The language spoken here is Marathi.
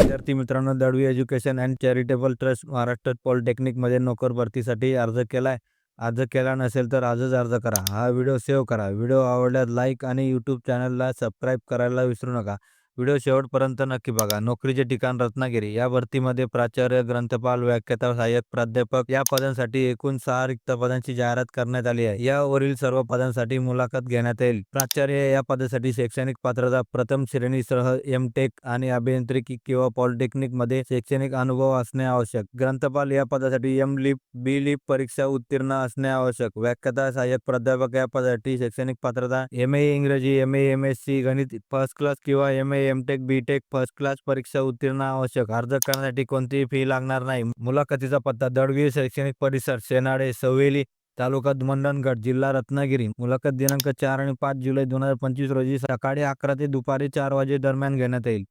विद्यार्थी मित्रांनो Dalvi education and charitable trust Maharashtra पॉलिटेक्निकमध्ये नोकर भरतीसाठी अर्ज केलाय. अर्ज केला नसेल तर आजच अर्ज करा. हा व्हिडिओ सेव्ह करा. व्हिडिओ आवडल्यास लाईक आणि यूट्यूब चॅनलला सबस्क्राईब करायला विसरू नका. व्हिडिओ शेवटपर्यंत नक्की बघा. नोकरीचे ठिकाण रत्नागिरी. या भरतीमध्ये प्राचार्य ग्रंथपाल व्याख्याता सहाय्यक प्राध्यापक या पदांसाठी एकूण सहा रिक्त पदांची जाहिरात करण्यात आली आहे. यावरील सर्व पदांसाठी मुलाखत घेण्यात येईल. प्राचार्य या पदासाठी शैक्षणिक पात्रता प्रथम श्रेणीसह एम टेक आणि अभियांत्रिकी किंवा पॉलिटेक्निकमध्ये शैक्षणिक अनुभव असणे आवश्यक. ग्रंथपाल या पदासाठी एम लिप बी लिप परीक्षा उत्तीर्ण असणे आवश्यक. व्याख्याता सहाय्यक प्राध्यापक या पदासाठी शैक्षणिक पात्रता एम ए इंग्रजी M A M S C गणित फर्स्ट क्लास किंवा M A MTech BTech first class परीक्षा उत्तीर्ण आवश्यक. अर्ज करण्यासाठी कोणतीही फी लागणार नाही. मुलाखतीचा पत्ता दडवी शैक्षणिक परिसर सेनाडे सवेली तालुका मंडणगड जिल्हा रत्नागिरी. मुलाखत दिनांक चार आणि पाच जुलै दोन हजार पंचवीस रोजी सकाळी अकरा ते दुपारी चार वाजे दरम्यान घेण्यात येईल.